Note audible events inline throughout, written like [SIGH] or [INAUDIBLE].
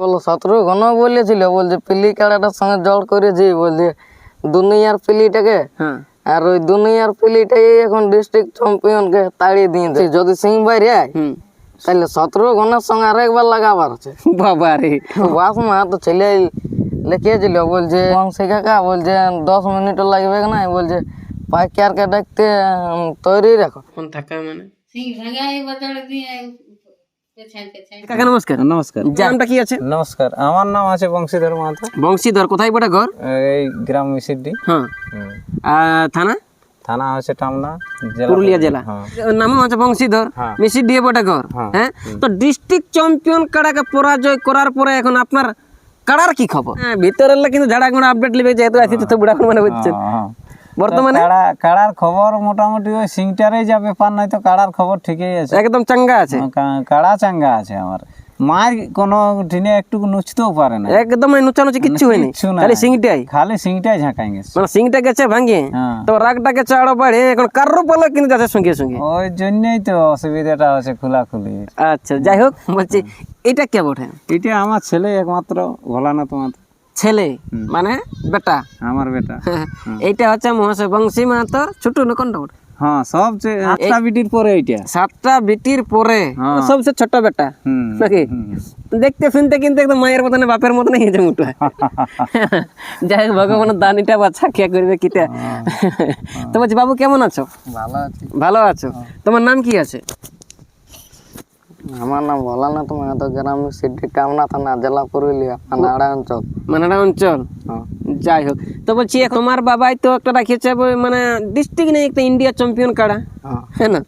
বলো শত্রু ঘন বলেছিল বলছে পিলি কাড়াটার সঙ্গে জল করে বলছে দুনিয়ার পিলিটাকে হ্যাঁ। আর ওই দুনিয়ার পিলিটাই এখন ডিস্ট্রিক্ট চ্যাম্পিয়নকে তাড়িয়ে দিয়েছে। যদি সিং বাইরে তাহলে শত্রু ঘনের সঙ্গে আর একবার লাগাবার আছে। বাবা রে। বাস মা তো ছেলে লিখিয়েছিল বলছে বংশী কাকা বলছে দশ মিনিট লাগবে না বলছে পাইকারকে ডাকতে তৈরি রাখো। থাকা মানে? সিং ভাঙা কাকা নমস্কার। নমস্কার। নামটা কি আছে? নমস্কার। আমার নাম আছে বংশীধর মাহাতো। বংশীধর কোথায় ঘর? এই গ্রাম মিসিডি হ্যাঁ। থানা? থানা হচ্ছে টামনা পুরুলিয়া জেলা। হ্যাঁ। নাম হচ্ছে বংশীধর। হ্যাঁ। মিসি দিয়ে বটে ঘর। হ্যাঁ। হ্যাঁ? তো ডিস্ট্রিক্ট চ্যাম্পিয়ন কাড়াকে পরাজয় করার পরে এখন আপনার কাড়ার কি খবর? হ্যাঁ ভিতরের কিন্তু ঝাড়া গুঁড়া আপডেট লিবে যেহেতু আছি তো বুড়া মানে বুঝছেন হ্যাঁ। বর্তমানে? কাড়ার খবর মোটামুটি ওই সিংটারেই যা ব্যাপার নাই তো কাড়ার খবর ঠিকই আছে। একদম চাঙ্গা আছে। কাড়া চাঙ্গা আছে আমার। মার কোনো দিনে একটু নুচতেও পারে না। একদম নুচানুচি কিচ্ছু হয়নি খালি সিংটাই। খালি সিংটাই ঝাঁকাই গেছে। মানে সিংটা গেছে ভাঙিয়ে হ্যাঁ। তো রাগটা গেছে আরও বাড়ে এখন কারও পালা কিন্তু যাচ্ছে সঙ্গে সঙ্গে। ওই জন্যই তো অসুবিধাটা হচ্ছে খোলাখুলি। আচ্ছা যাই হোক বলছি এটা কে বটে? এটা আমার ছেলে একমাত্র ভোলানাথ মাহাতো। ছেলে মানে বেটা। আমার বেটা। [LAUGHS] এইটা হচ্ছে মহাশয় বংশী মাহাতর ছোট হ্যাঁ সবচেয়ে বিটির পরে এইটা। সাতটা বিটির পরে। হ্যাঁ। সবচেয়ে ছোট বেটা। নাকি? দেখতে শুনতে কিন্তু একদম মায়ের মতন বাপের মতন হয়েছে মুটো [LAUGHS] যাই হোক ভগবানের দানিটা বাচ্চা কে করবে কিটা। তো বলছি বাবু কেমন আছো? ভালো আছে। ভালো আছো? তোমার নাম কি আছে? আমার নাম ভোলানাথ মাহাতো গ্রাম সিটি টামনা থানা জেলা পুরুলিয়া নাড়া অঞ্চল। মানাড়া অঞ্চল? হ্যাঁ। যাই হোক তো বলছি তোমার বাবাই তো একটা রাখিয়েছে মানে ডিস্ট্রিক্ট নেই একটা ইন্ডিয়া চ্যাম্পিয়ন কাড়া। হ্যাঁ। হ্যাঁ না?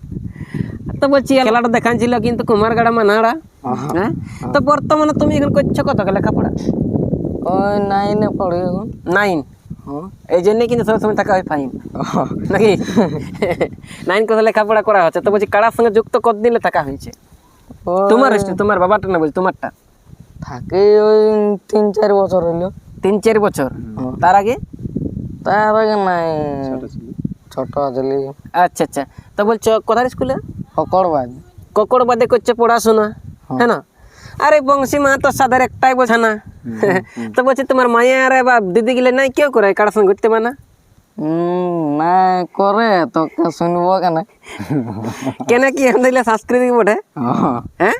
তো বলছি খেলাটা দেখাচ্ছিল কিন্তু কুমারগাড়া মানাড়া। হ্যাঁ তো বর্তমানে তুমি এখন করছ কত লেখাপড়া? ওই নাইনে পড়ে এখন। নাইন হ্যাঁ। এই জন্যই কিন্তু সবসময় টাকা হয়। ফাইন নাকি? [LAUGHS] নাইন কথা লেখাপড়া করা হচ্ছে? তো বলছি কাড়ার সঙ্গে যুক্ত কত থাকা হয়েছে? তোমার তোমার বাবাটা না বলছি তোমারটা? থাকে ওই তিন চার বছর হইল। তিন চার বছর? তার আগে? তার আগে নাই। ছোট আসলে আচ্ছা আচ্ছা। তো বলছো কোথার স্কুলে? ফকড়বাজ ককড় বাদে করছে পড়াশোনা হ্যাঁ না? আরে বংশী মা তো সাদের একটাই বোঝা না। [LAUGHS] তো বলছি তোমার মায়া আরে বা দিদি গেলে নাই কেউ করে কার সঙ্গে ঘুরতে পারে না? না করে তোকে শুনব কেন কেন কি এখন দিলে সাংস্কৃতিক বটে হ্যাঁ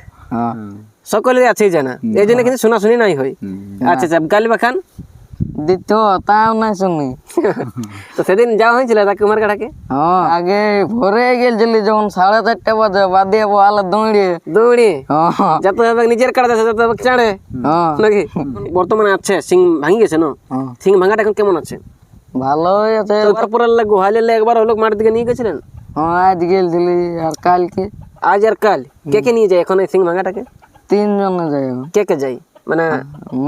সকলেই আছেই জানা। এই জন্য কিন্তু শোনাশুনি নাই হয়। আচ্ছা আচ্ছা গালি বাখান? দিত তাও নাই শুনি। তো সেদিন যাওয়া হয়েছিল তাকে কুমার কাটাকে হ্যাঁ আগে ভোরে গেছিলি যখন সাড়ে চারটে বাজে বাদিয়ে বহালে দৌড়িয়ে। দৌড়ি? হ্যাঁ যত নিজের কাটা তত হবে চাড়ে। হ্যাঁ নাকি? বর্তমানে আছে সিং ভাঙি গেছে না। সিং ভাঙাটা এখন কেমন আছে? ভালোই আছে। তারপরে গোহালে একবার হলো মাঠের দিকে নিয়ে গেছিলেন? হ্যাঁ আজ গেছিলি আর কালকে। আজ আর কাল? কে কে নিয়ে যায় এখন এই সিং ভাঙাটাকে? তিনজনে এখন। কে কে যাই মানে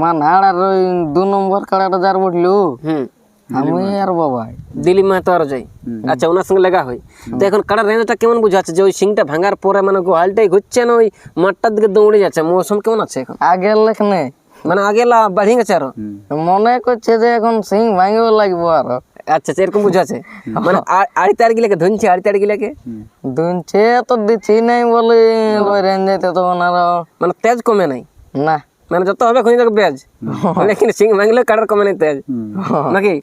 মানহাড় আর ওই দু নম্বর কাড়াটা যার বটলু। হুম। আমি আর বাবাই দিলীপ মাহাতো আরও যাই। আচ্ছা ওনার সঙ্গে লেগা হয়। তো এখন কাটার রেঞ্জটা কেমন বুঝাচ্ছে? যে ওই সিংটা ভাঙার পরে মানে গোহালটাই ঘুরছে না ওই মাঠটার দিকে দৌড়ে যাচ্ছে? মৌসুম কেমন আছে এখন? আগের লেখ নেই। মানে আগে লা বাড়িয়ে গেছে আরও মনে করছে যে এখন সিং ভাঙিব লাগবো আরও। আচ্ছা আচ্ছা, এরকম বুঝাচ্ছে মানে আড়ি তাড়ি গিলাকে ধুনছে আড়ি তাড়ি গিলাকে? ধুনছে তো দিচ্ছি নাই বলে রেঞ্জ যেতে তখন আরও মানে তেজ কমে নাই? না। মানে যত হবে খুঁজে দেখো বেজ। লেকিন সিং ভাঙলে কাড়ার কমে নাই তেজ। নাকি?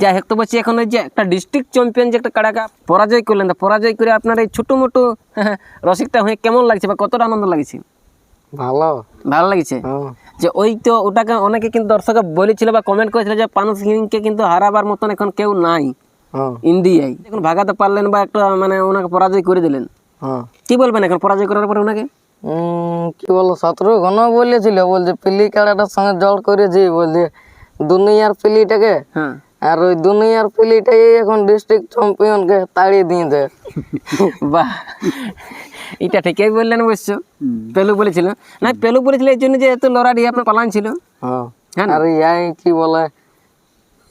যাই হোক তো বলছি এখন ওই যে একটা ডিস্ট্রিক্ট চ্যাম্পিয়ন যে একটা কাড়াকা পরাজয় করলেন তা পরাজয় করে আপনার এই ছোট মোটো রসিকটা হয়ে কেমন লাগছে বা কতটা আনন্দ লাগছে? ভালো। ভালো লাগছে? হ্যাঁ। যে ওই তো ওটাকে অনেকে কিন্তু দর্শক বলেছিল বা কমেন্ট করেছিল যে পানু সিংকে কিন্তু হারাবার মতন এখন কেউ নাই হ্যাঁ। ইন্ডিয়ায়। এখন ভাগাতে পারলেন বা একটা মানে ওনাকে পরাজয় করে দিলেন। হ্যাঁ। কি বলবেন এখন পরাজয় করার পরে ওনাকে? কি বলো সতেরো ঘন বলেছিল বলছে পিলি কাড়াটার সঙ্গে জল করেছি বলছে দুনিয়ার পিলিটাকে। হ্যাঁ। আর ওই দুনিয়ার পিলিটাই এখন ডিস্ট্রিক্ট চ্যাম্পিয়নকে তাড়িয়ে দিয়েছে [LAUGHS] বাহ। এটা ঠিকই বললেন অবশ্য। পেলু বলেছিল। না পেলু বলেছিল এই জন্য যে এত লড়াই আপনার পালান ছিল। হ্যাঁ। হ্যাঁ আর ইয়াই কি বলে?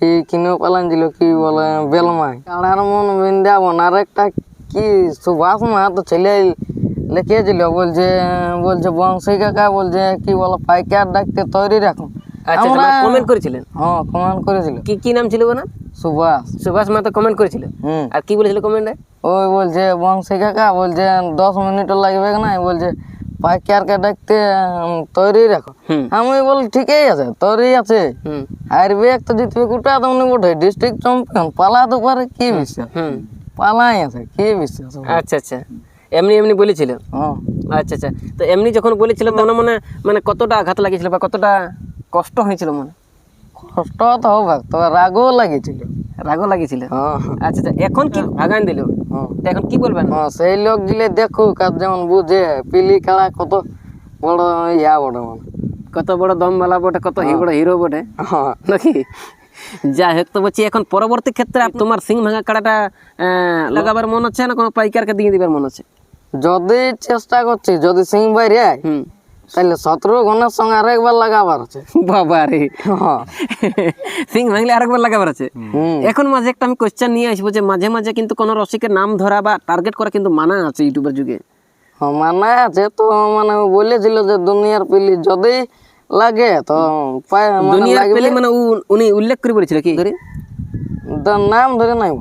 এই কিনেও পালান ছিল কি বলে? বেলমাই। কাড়ার মন বৃন্দাবন। আর একটা কি সুভাষ মাহাতো ছেলে লিখিয়েছিল বলছে বলছে বংশী কাকা বলছে কি বলে পাইকার ডাকতে তৈরি রাখুন। আচ্ছা কমেন্ট করেছিলেন? হ্যাঁ কমেন্ট করেছিল। কি কি নাম ছিল না সুভাষ। সুভাষ মাতো কমেন্ট করেছিল? আর কি বলেছিল কমেন্টে ওই বলছে বংশী কাকা বলছে দশ মিনিট লাগবে না বলছে পাইকারকে ডাকতে তৈরি রাখো। আমি বলি ঠিকই আছে তৈরি আছে। হুম। হারবে একটা জিতবে কোটা তেমনি বটে ডিস্ট্রিক্ট চ্যাম্পিয়ন পারে কি বিশ্বাস? পালাই আছে কি বিশ্বাস আচ্ছা আচ্ছা। এমনি এমনি বলেছিল? হ্যাঁ। আচ্ছা আচ্ছা। তো এমনি যখন বলেছিল মনে মানে কতটা আঘাত লাগিয়েছিল বা কতটা কষ্ট হয়েছিল মনে? কষ্ট তো হবে তবে রাগও লাগিয়েছিল। রাগও লাগিয়েছিল। হ্যাঁ আচ্ছা আচ্ছা এখন কি ভাগান দিল? হ্যাঁ। এখন কি বলবেন? হ্যাঁ সেই লোক গিলে দেখুক আর যেমন বুঝে পিলি খেলা কত বড় ইয়া বড় মানে। কত বড় দমওয়ালা বটে কত হি বড় হিরো বটে। হ্যাঁ। নাকি? যাই হোক তো বলছি এখন পরবর্তী ক্ষেত্রে তোমার সিং ভাঙা কাড়াটা লাগাবার মন আছে না? কোনো পাইকারকে দিয়ে দিবার মন আছে? যদি চেষ্টা করছি যদি সিং বাইরে আয় হুম। তাহলে সতেরো ঘনের সঙ্গে আরেকবার লাগাবার আছে। বাবা রে হ্যাঁ। সিং ভাঙলে আরেকবার লাগাবার আছে। এখন মাঝে একটা আমি কোশ্চেন নিয়ে আসব যে মাঝে মাঝে কিন্তু কোনো রসিকের নাম ধরা বা টার্গেট করা কিন্তু মানা আছে ইউটিউবের যুগে। হ্যাঁ, মানে আছে তো মানে বলেছিল যে দুনিয়ার পিলি যদি লাগে তো মানে দুনিয়ার পেলে মানে উনি উল্লেখ করে বলেছিল কি? করে নাম ধরে নাই।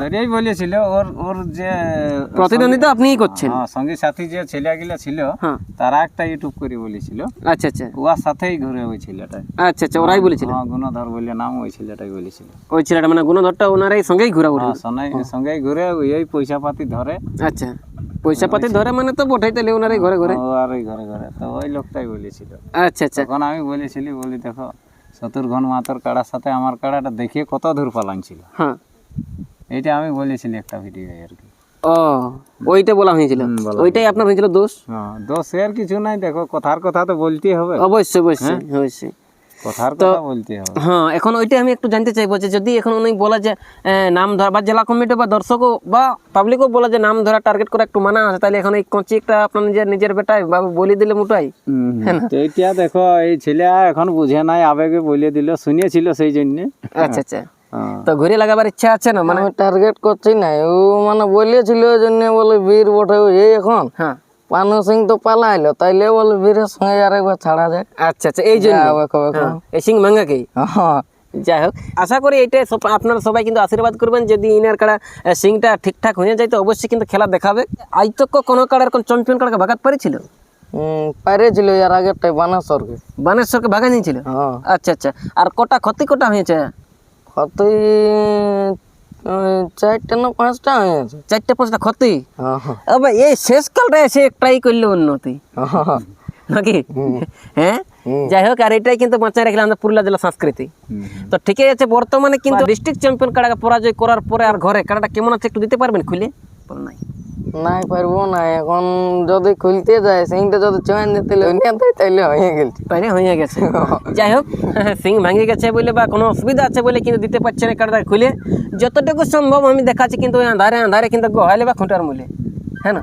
ধরেই বলেছিল ওর ওর যে প্রতিদ্বন্দ্বিতা আপনিই করছেন। হ্যাঁ, সঙ্গী সাথী যে ছেলেগুলো ছিল হ্যাঁ। তারা একটা ইউটিউব করে বলেছিল। আচ্ছা আচ্ছা। ওর সাথেই ঘুরে ওই ছেলেটা আচ্ছা আচ্ছা ওরাই বলেছিল? হ্যাঁ গুণধর বলে নাম ওই ছেলেটাই বলেছিল। ওই ছেলেটা মানে গুণধরটা ওনারাই সঙ্গেই ঘোরা সঙ্গেই ঘুরে ওই পয়সা পাতি ধরে। আচ্ছা পয়সা পাতি ধরে মানে তো বটেই তাহলে ওনারাই ঘরে ঘরে। ওই ঘরে ঘরে। তো ওই লোকটাই বলেছিল। আচ্ছা আচ্ছা। তখন আমি বলেছিলি বলি দেখো শত্রুঘ্ন মাতর কাড়ার সাথে আমার কাড়াটা দেখিয়ে কত দূর পালান ছিল। হ্যাঁ। এইটা আমি বলেছিলি একটা ভিডিও আর কি। ও ওইটা বলা হয়েছিল। ওইটাই আপনার হয়েছিল দোষ? হ্যাঁ দোষ এর কিছু নাই দেখো কথার কথা তো বলতেই হবে। অবশ্যই অবশ্যই অবশ্যই। কথার কথা বলতে হবে। হ্যাঁ এখন ওইটাই আমি একটু জানতে চাইব যে যদি এখন উনি বলা যে নাম ধরা বা জেলা কমিটি বা দর্শকও বা পাবলিকও বলে যে নাম ধরা টার্গেট করে একটু মানা আছে তাহলে এখন এই কচি একটা আপনার নিজের নিজের বেটাই বা বলি দিলে মোটাই। দেখো এই ছেলে এখন বুঝে নাই আবেগে বলে দিল শুনিয়েছিল সেই জন্য। আচ্ছা আচ্ছা। তো ঘুরে লাগাবার ইচ্ছা আছে না? মানে টার্গেট করছি না। ও মানে বলেছিল জন্য বলে বীর বটে এই এখন। হ্যাঁ। পানু সিং তো পালাইলো তাইলে বলে বীরের সঙ্গে আরেকবার ছাড়া যায়। আচ্ছা আচ্ছা এই জন্য। হ্যাঁ, এই সিং ভাঙ্গাকেই হ্যাঁ যাই হোক আশা করি এইটাই আপনারা সবাই কিন্তু আশীর্বাদ করবেন। যদি ইনার কাড়া সিংটা ঠিকঠাক হয়ে যায় তো অবশ্যই কিন্তু খেলা দেখাবে। আজ তো কোনো কাড়ার কোন চ্যাম্পিয়ন কাড়াকে ভাগাত পারিছিল? পারেছিল এর আগেরটাই বানেশ্বরকে। বানেশ্বরকে ভাগা নিয়েছিল? আচ্ছা আচ্ছা। আর কটা ক্ষতি কটা হয়েছে? কতই চারটা না পাঁচটা হয়েছে। চারটে পাঁচটা ক্ষতি? আবার এই শেষকালটা এসে একটাই করল উন্নতি। হ্যাঁ নাকি? হ্যাঁ? যাই হোক আর এটাই কিন্তু বাঁচায় রাখলাম আমাদের পুরুলিয়া জেলা সংস্কৃতি। তো ঠিকই আছে বর্তমানে কিন্তু ডিস্ট্রিক্ট চ্যাম্পিয়ন কাড়াকে পরাজয় করার পরে আর ঘরে কাড়াটা কেমন আছে একটু দিতে পারবেন খুলে? নাই। নাই পারব না এখন যদি খুলতে যায় সিংটা যদি চয়েন দিতে নিয়ে তাইলে হয়ে গেছে তাইলে হয়ে গেছে। যাই হোক [LAUGHS] সিং ভাঙে গেছে বলে বা কোনো অসুবিধা আছে বলে কিন্তু দিতে পারছে না কাড়াটা খুলে। যতটুকু সম্ভব আমি দেখাচ্ছি কিন্তু ওই আন্ধারে আন্ধারে কিন্তু গোহালে বা খুঁটার মূলে। হ্যাঁ না।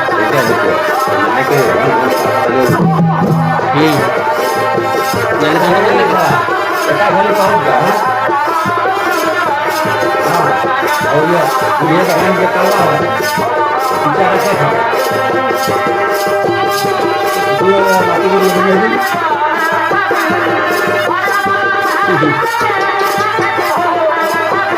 எனக்கு ம் எனக்கு அந்த மாதிரி இருக்கா வேலை பாருங்க और ये कारण के कला विचार से था तो बाकी जो लोग हैं